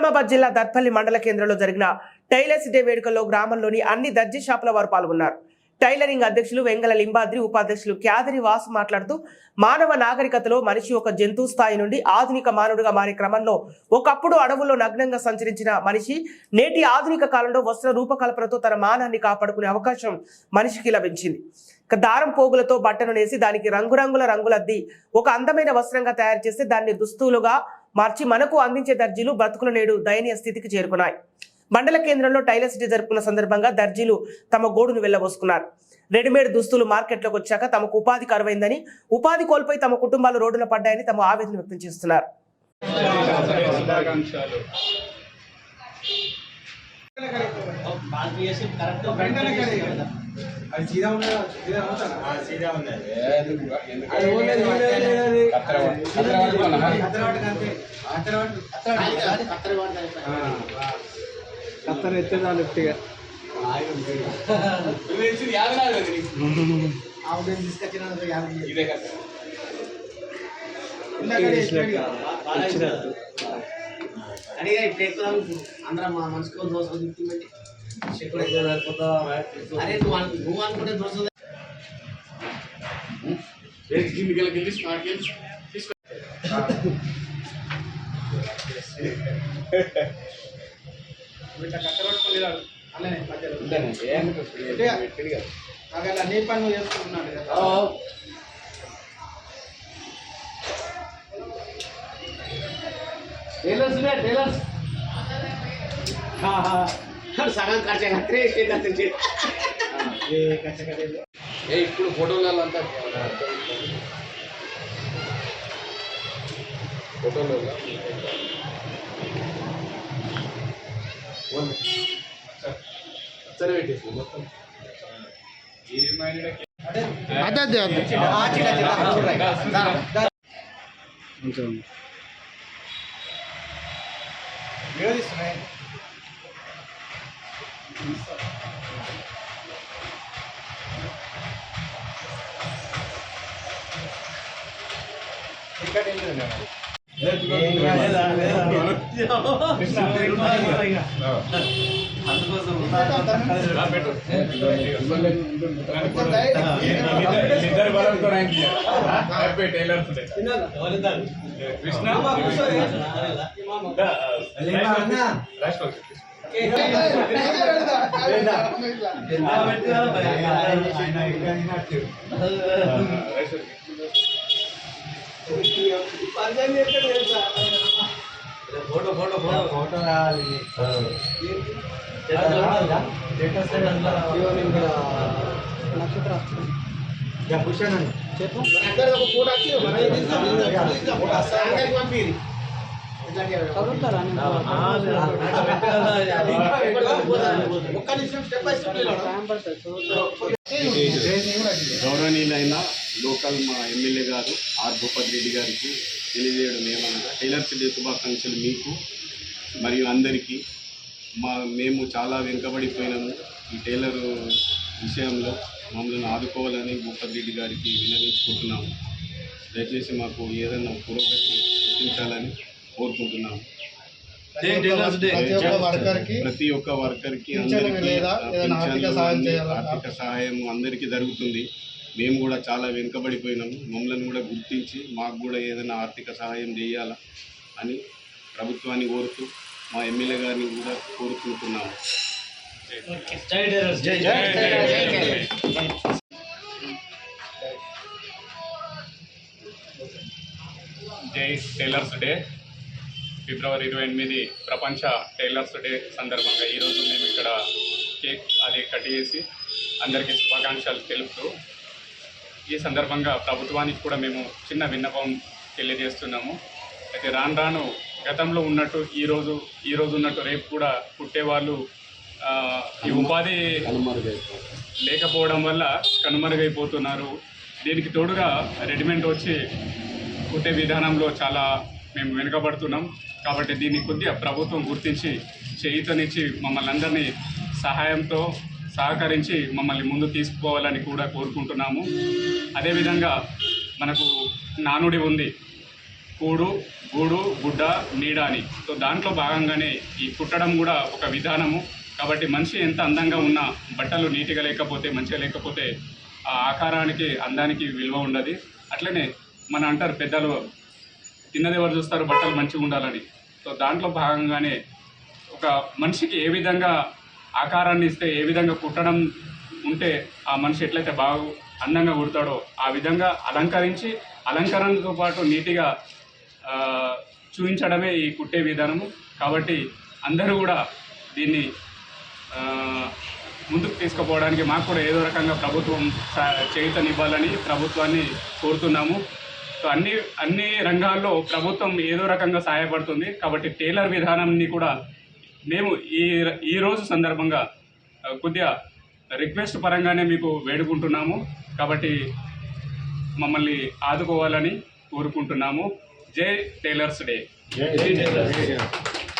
నిజామాబాద్ జిల్లా దర్పల్లి మండల కేంద్రంలో జరిగిన టైలర్స్ డే వేడుకల్లో గ్రామంలోని అన్ని దర్జీ షాపుల వారు పాల్గొన్నారు. టైలరింగ్ అధ్యక్షులు వెంగళ లింబాద్రి ఉపాధ్యక్షులు క్యాదరి వాసు మాట్లాడుతూ మానవ నాగరికతలో మనిషి ఒక జంతు స్థాయి నుండి ఆధునిక మానవుడిగా మారే క్రమంలో ఒకప్పుడు అడవుల్లో నగ్నంగా సంచరించిన మనిషి నేటి ఆధునిక కాలంలో వస్త్ర రూపకల్పనతో తన మానాన్ని కాపాడుకునే అవకాశం మనిషికి లభించింది. దారం పోగులతో బట్టను నేసి దానికి రంగురంగుల రంగులద్ది ఒక అందమైన వస్త్రంగా తయారు చేస్తే దాన్ని దుస్తులుగా మార్చి మనకు అందించే దర్జీలు బ్రతుకులు నేడు దయనీయ స్థితికి చేరుకున్నాయి. మండల కేంద్రంలో టైలర్స్ డే జరుపుకున్న సందర్భంగా దర్జీలు తమ గోడును వెళ్ళబోసుకున్నారు. రెడీమేడ్ దుస్తులు మార్కెట్లోకి వచ్చాక తమకు ఉపాధి కరువైందని ఉపాధి కోల్పోయి తమ కుటుంబాలు రోడ్డున పడ్డాయని తమ ఆవేదన వ్యక్తం చేస్తున్నారు. అది సీదా ఉన్నదా సీదా అవుతానా సీదా ఉన్నది అది ఓన్లీ నీళ్ళే కత్తెర పట్టు. కత్తెర పట్టుకోవాలా? అత్తరవాటికి అంతే అత్తరవాటి కత్తర ఎత్తేదాలు ఎత్తిగా నువ్వు తెచ్చింది యాభై నాలుగు కదా నీకు? ఆవు నేను తీసుకొచ్చిన యాభై ఇదే కత్తెర. అడిగా ఇప్పుడు ఎక్కువ అందరం మా మనసుకో దోశ తిప్పి అరే నువ్వు అను- నువ్వు అనుకుంటే దోశ ఏంటి కిందికి వెళ్ళి కిందికి స్మార్ట్ కింది తీసుకో. ఇట్లా రాడు అలానే మధ్యలో. అలా నీ పని నువ్వు చేసుకుంటున్నాడు కదా. Tailors tailors. సగం ఖర్చు కత్తిరి ఏ ఇప్పుడు ఫోటోలలో అంతా ఫోటోలో సరే పెట్టేసి మొత్తం ఏమైనా విరోధిస్తున్నాయి ఇద్దరు బలంతో ర్యాంక్ హ్యాపీ టైలర్ కృష్ణ రాష్ట్ర ఫోటో ఫోటో ఫోటో ఫోటో పంపిరి ఒక్క నిమిషం స్టెప్ బై స్టెప్ గౌరవనీయులైన లోకల్ మా ఎమ్మెల్యే గారు ఆర్ భూపతి రెడ్డి గారికి తెలియజేయడం ఏమనగా టైలర్స్ డే శుభాకాంక్షలు మీకు మరియు అందరికీ. మా మేము చాలా వెనుకబడిపోయినాము ఈ టైలర్ విషయంలో. మమ్మల్ని ఆదుకోవాలని భూపతి రెడ్డి గారికి విన్నవించుకుంటున్నాము దయచేసి మాకు ఏదైనా పురోగతి సృష్టించాలని కోరుకుంటున్నాము. ప్రతి ఒక్క వర్కర్కి ప్రతి ఒక్క వర్కర్కి పింఛను అందరికీ? ఆర్థిక సహాయం అందరికీ జరుగుతుంది. మేము కూడా చాలా వెనుకబడిపోయినాము. మమ్మల్ని కూడా గుర్తించి మాకు కూడా ఏదైనా ఆర్థిక సహాయం చేయాలా అని ప్రభుత్వాన్ని కోరుతూ మా ఎమ్మెల్యే గారిని కూడా కోరుకుంటున్నాము. జై టైలర్స్ డే ఫిబ్రవరి ఇరవై ఎనిమిది ప్రపంచ టైలర్స్ డే సందర్భంగా ఈరోజు మేము ఇక్కడ కేక్ అది కట్ చేసి అందరికీ శుభాకాంక్షలు తెలుపుతూ ఈ సందర్భంగా ప్రభుత్వానికి కూడా మేము చిన్న విన్నపం తెలియజేస్తున్నాము. అయితే రాను రాను గతంలో ఉన్నట్టు ఈరోజు ఈరోజు ఉన్నట్టు రేపు కూడా పుట్టేవాళ్ళు ఈ ఉపాధి లేకపోవడం వల్ల కనుమరుగైపోతున్నారు. దీనికి తోడుగా రెడీమేడ్ వచ్చి కుట్టే విధానంలో చాలా మేము వెనుకబడుతున్నాం. కాబట్టి దీన్ని కొద్దిగా ప్రభుత్వం గుర్తించి చేయితనిచ్చి మమ్మల్ని అందరినీ సహాయంతో సహకరించి మమ్మల్ని ముందు తీసుకుపోవాలని కూడా కోరుకుంటున్నాము. అదేవిధంగా మనకు నానుడి ఉంది. కూడు గూడు గుడ్డ నీడ అని. సో దాంట్లో భాగంగానే ఈ కుట్టడం కూడా ఒక విధానము. కాబట్టి మనిషి ఎంత అందంగా ఉన్నా బట్టలు నీట్గా లేకపోతే మంచిగా లేకపోతే ఆ ఆకారానికి అందానికి విలువ ఉండదు. అట్లనే మన అంటారు పెద్దలు తిన్నదెవరు చూస్తారు? బట్టలు మంచిగా ఉండాలని. సో దాంట్లో భాగంగానే ఒక మనిషికి ఏ విధంగా ఆకారాన్ని ఇస్తే ఏ విధంగా కుట్టడం ఉంటే ఆ మనిషి ఎట్లయితే బాగు అందంగా కుడతాడో ఆ విధంగా అలంకరించి అలంకరణతో పాటు నీట్గా చూపించడమే ఈ కుట్టే విధానము. కాబట్టి అందరూ కూడా దీన్ని ముందుకు తీసుకుపోవడానికి మాకు కూడా ఏదో రకంగా ప్రభుత్వం సా- ప్రభుత్వాన్ని కోరుతున్నాము. సో అన్ని అన్ని రంగాల్లో ప్రభుత్వం ఏదో రకంగా సహాయపడుతుంది. కాబట్టి టైలర్ విధానాన్ని కూడా మేము ఈ ఈరోజు సందర్భంగా కొద్దిగా రిక్వెస్ట్ పరంగానే మీకు వేడుకుంటున్నాము. కాబట్టి మమ్మల్ని ఆదుకోవాలని కోరుకుంటున్నాము. జై టైలర్స్ డే. జై టైలర్స్